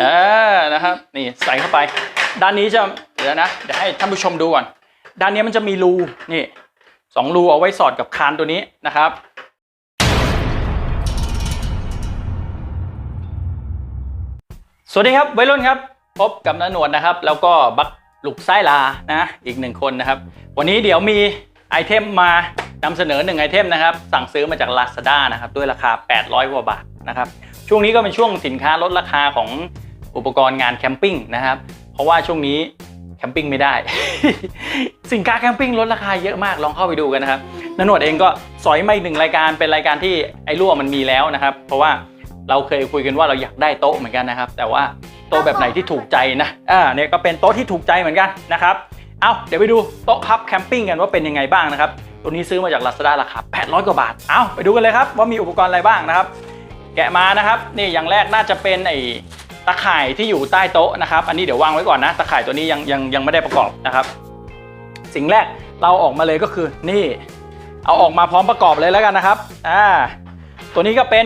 เออนะครับนี่ใส่เข้าไป ด้านนี้จะเดี๋ยวนะเดี๋ยวให้ท่านผู้ชมดูก่อนด้านนี้มันจะมีรูนี่สองรูเอาไว้สอดกับคานตัวนี้นะครับสวัสดีครับวัยรุ่นครับ พบกับนาหนวดนะครับ แล้วก็บักลุกไส้ลานะอีกหนึ่งคนนะครับ วันนี้เดี๋ยวมีไอเทมมานำเสนอหนึ่งไอเทมนะครับ สั่งซื้อมาจาก Lazada นะครับ ด้วยราคา 800กว่าบาทนะครับ ช่วงนี้ก็เป็นช่วงสินค้าลดราคาของ อุปกรณ์งานแคมปิ้งนะครับ เพราะว่าช่วงนี้แคมปิ้งไม่ได้ สินค้าแคมปิ้งลดราคาเยอะมากลองเข้าไปดูกันนะครับนนวดเองก็สอยมาอีกหนึ่งรายการเป็นรายการที่ไอ้รั่วมันมีแล้วนะครับ เพราะว่าเราเคยคุยกันว่าเราอยากได้โต๊ะเหมือนกันนะครับ แต่ว่าโต๊ะแบบไหนที่ถูกใจนะอ่าเนี่ยก็เป็นโต๊ะที่ถูกใจเหมือนกันนะครับเอาเดี๋ยวไปดูโต๊ะพับแคมปิ้งกันว่าเป็นยังไงบ้างนะครับตัวนี้ซื้อมาจาก Lazada ราคา800 กว่าบาทเอาไปดูกันเลยครับว่ามีอุปกรณ์อะไรบ้างนะครับ แกะมานะครับ นี่อย่างแรกน่าจะเป็นไอ้ ตะข่ายที่อยู่ใต้โต๊ะนะครับ อันนี้เดี๋ยววางไว้ก่อนนะ ตะข่ายตัวนี้ยังยังยังไม่ได้ประกอบนะครับ สิ่งแรกเราออกมาเลยก็คือนี่ เอาออกมาพร้อมประกอบเลยแล้วกันนะครับอ่าตัวนี้ก็เป็น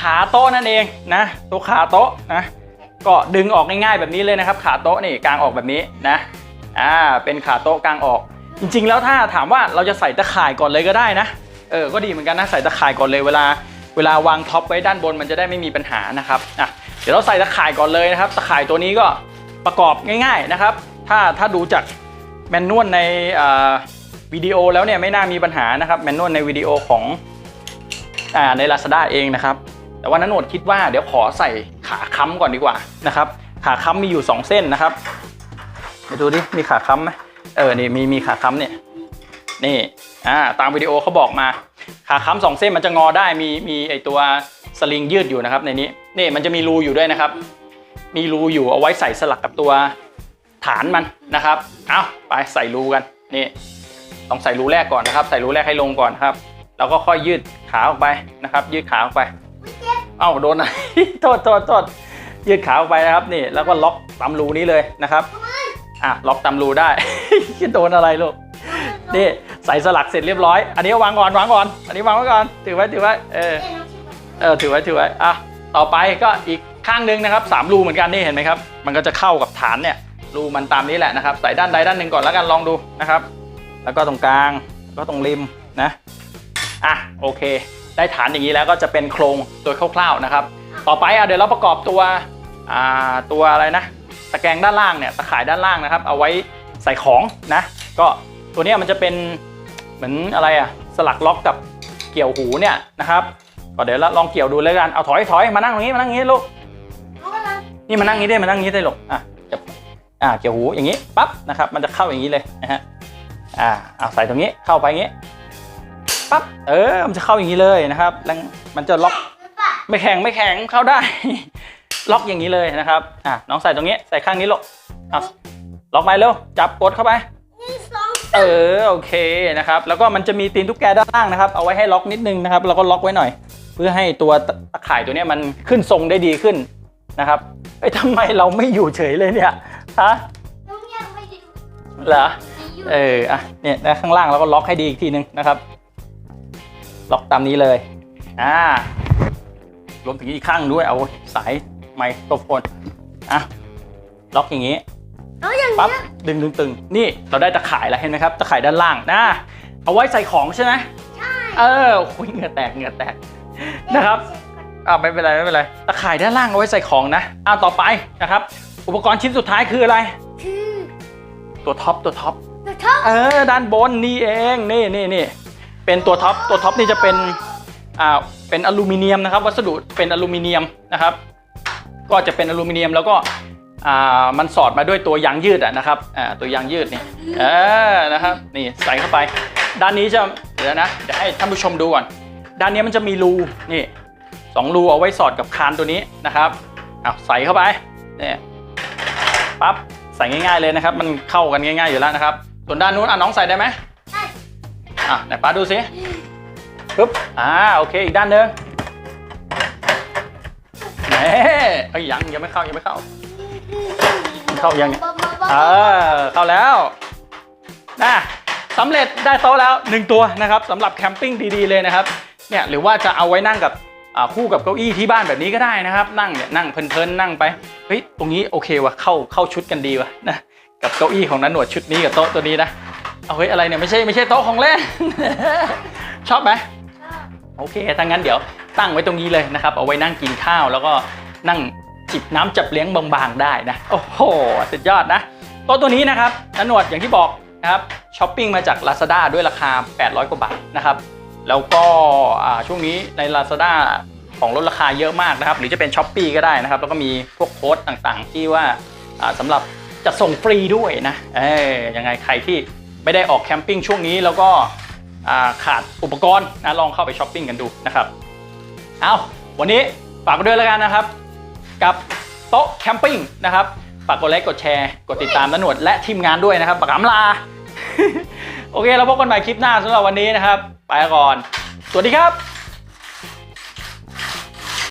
ขาโต๊ะนั่นเองนะตัวขาโต๊ะนะก็ดึงออกง่ายๆแบบนี้เลยนะครับ ขาโต๊ะนี่กางออกแบบนี้นะอ่าเป็นขาโต๊ะกางออก จริง ๆ แล้วถ้าถามว่าเราจะใส่ตะข่ายก่อนเลยก็ได้นะเออก็ดีเหมือนกันนะใส่ตะข่ายก่อนเลยเวลาเวลาวางท็อปไว้ด้านบนมันจะได้ไม่มีปัญหานะครับอะ เดี๋ยวเราใส่ตะข่ายก่อนเลยนะครับ ตะข่ายตัวนี้ก็ประกอบง่าย ๆนะครับ ถ้าถ้าดูจากแมนนวลในวิดีโอแล้วเนี่ยไม่น่ามีปัญหานะครับแมนนวลในวิดีโอของอ่าใน Lazada เองนะครับ แต่ว่านันโนดคิดว่าเดี๋ยวขอใส่ขาค้ำก่อนดีกว่านะครับ ขาค้ำมีอยู่ 2 เส้นนะครับเดี๋ยวดูดิมีขาค้ำไหมเออนี่มีมีขาค้ำเนี่ยนี่อ่าตามวิดีโอเขาบอกมา ขาค้ำสองเส้นมันจะงอได้มีมีไอตัว สลิงยืดอยู่นะครับในนี้นี่มันจะมีรูอยู่ด้วยนะครับ มีรูอยู่เอาไว้ใส่สลักกับตัวฐานมันนะครับ เอาไปใส่รูกันนี่ต้องใส่รูแรกก่อนนะครับ ใส่รูแรกให้ลงก่อนครับ แล้วก็ค่อยยืดขาออกไปนะครับ ยืดขาออกไป เอ้าโดนอะโทษโทษโทษยืดขาออกไปนะครับนี่ แล้วก็ล็อกตามรูนี้เลยนะครับอะล็อกตามรูได้โดนอะไรลูกนี่ใส่สลักเสร็จเรียบร้อย อันนี้วางก่อนวางก่อน อันนี้วางไว้ก่อนถือไว้ถือไว้เออ เออถือไว้ถือไว้อะต่อไปก็อีกข้างหนึงนะครับสามรูเหมือนกันนี่เห็นไหมครับ มันก็จะเข้ากับฐานเนี่ยรูมันตามนี้แหละนะครับใส่ด้านใดด้านหนึ่งก่อนแล้วกันลองดูนะครับ แล้วก็ตรงกลางแล้วก็ตรงริมนะอะโอเค ได้ฐานอย่างนี้แล้วก็จะเป็นโครงโดยคร่าวๆนะครับ ต่อไปอะเดี๋ยวเราประกอบตัวอ่าตัวอะไรนะตะแกรงด้านล่างเนี่ยตะข่ายด้านล่างนะครับ เอาไว้ใส่ของนะ ก็ตัวนี้มันจะเป็นเหมือนอะไรอะสลักล็อกกับเกี่ยวหูเนี่ยนะครับ ก็เดี๋ยวเราลองเกี่ยวดูเลยกัน เอาถอยถอยมานั่งตรงนี้มานั่งตรงนี้ลูกนี่มานั่งนี้ได้มานั่งนี้ได้ลูกอะจะอ่าเกี่ยวหูอย่างนี้ปั๊บนะครับ มันจะเข้าอย่างนี้เลยนะฮะอ่าเอาใส่ตรงนี้เข้าไปอย่างนี้ปั๊บเออมันจะเข้าอย่างนี้เลยนะครับแล้วมันจะล็อกไม่แข็งไม่แข็งเข้าได้ ล็อกอย่างนี้เลยนะครับอะน้องใส่ตรงนี้ใส่ข้างนี้ลูกเอาล็อกไปเร็วจับกดเข้าไปเออโอเคนะครับ แล้วก็มันจะมีตีนตุ๊กแกด้านล่างนะครับ เอาไว้ให้ล็อกนิดนึงนะครับ แล้วก็ล็อกไว้หน่อย เพื่อให้ตัวตะข่ายตัวเนี้ยมันขึ้นทรงได้ดีขึ้นนะครับเอ้ยทำไมเราไม่อยู่เฉยเลยเนี่ยฮะเหรอเอออะเนี่ยนะข้างล่างเราก็ล็อกให้ดีอีกทีนึงนะครับ ล็อกตามนี้เลยอ่ารวมถึงอีกข้างด้วยเอาสายไมโครโฟนอะล็อกอย่างนี้ปั๊บดึงดึงตึงนี่เราได้ตะข่ายแล้วเห็นไหมครับ ตะข่ายด้านล่างนะเอาไว้ใส่ของใช่ไหมใช่เออคุยเหงื่อแตกเหงื่อแตก นะครับอ่าไม่เป็นไรไม่เป็นไรตะข่ายด้านล่างเอาไว้ใส่ของนะอ่าต่อไปนะครับ อุปกรณ์ชิ้นสุดท้ายคืออะไร คือตัวท็อปตัวท็อปตัวท็อปเออด้านบนนี่เองนี่นี่นี่เป็นตัวท็อปตัวท็อปนี่จะเป็นอ่าเป็นอลูมิเนียมนะครับ วัสดุเป็นอลูมิเนียมนะครับ ก็จะเป็นอลูมิเนียมแล้วก็อ่ามันสอดมาด้วยตัวยางยืดอะนะครับอ่าตัวยางยืดนี่เออนะครับนี่ใส่เข้าไป ด้านนี้จะเดี๋ยวนะเดี๋ยวให้ท่านผู้ชมดูก่อน ด้านนี้มันจะมีรูนี่สองรูเอาไว้สอดกับคานตัวนี้นะครับเอาใส่เข้าไปเนี่ยปั๊บใส่ง่าย ๆเลยนะครับ มันเข้ากันง่าย ๆอยู่แล้วนะครับ ส่วนด้านนู้นอะน้องใส่ได้ไหมอะไหนป้าดูสิปึ๊บอ่าโอเคอีกด้านหนึงแหมเอ้ยยังยังไม่เข้ายังไม่เข้า เข้ายังเนี่ยเออเข้าแล้วนะสำเร็จได้โต๊ะแล้วหนึ่งตัวนะครับสำหรับแคมปิ้งดีๆเลยนะครับ เนี่ยหรือว่าจะเอาไว้นั่งกับคู่กับเก้าอี้ที่บ้านแบบนี้ก็ได้นะครับ นั่งเนี่ยนั่งเพลินๆนั่งไปเฮ้ยตรงนี้โอเควะเข้าเข้าชุดกันดีวะนะกับเก้าอี้ของนันหนวดชุดนี้กับโต๊ะตัวนี้นะเอาเฮ้ยอะไรเนี่ยไม่ใช่ไม่ใช่โต๊ะของเล่น ชอบไหมโอเคถ้างั้นเดี๋ยวตั้งไว้ตรงนี้เลยนะครับ เอาไว้นั่งกินข้าวแล้วก็นั่งจิบน้ำจับเลี้ยงบางๆได้นะ โอ้โหสุดยอดนะโต๊ะตัวนี้นะครับนันหนวดอย่างที่บอกนะครับช้อปปิ้งมาจาก Lazada ด้วยราคา 800 กว่าบาทนะครับ แล้วก็ช่วงนี้ใน Lazada ของลดราคาเยอะมากนะครับ หรือจะเป็น s h อ p e e ก็ได้นะครับ แล้วก็มีพวกโค้ดต่างๆ ที่ว่าสำหรับจะส่งฟรีด้วยนะเอ้ยยังไงใครที่ไม่ได้ออกแคมปิ้งช่วงนี้แล้วก็ขาดอุปกรณ์นะลองเข้าไปช้อปปิ้งกันดูนะครับ เอาวันนี้ฝากไว้ด้วยแล้วกันนะครับ กับโต๊ะแคมปิ้งนะครับฝากกดไลค์กดแชร์ กดติดตามนหนวดและทีมงานด้วยนะครับปากกำลา โอเค เราพบกันใหม่คลิปหน้าสำหรับวันนี้นะครับ ไปก่อน สวัสดีครับ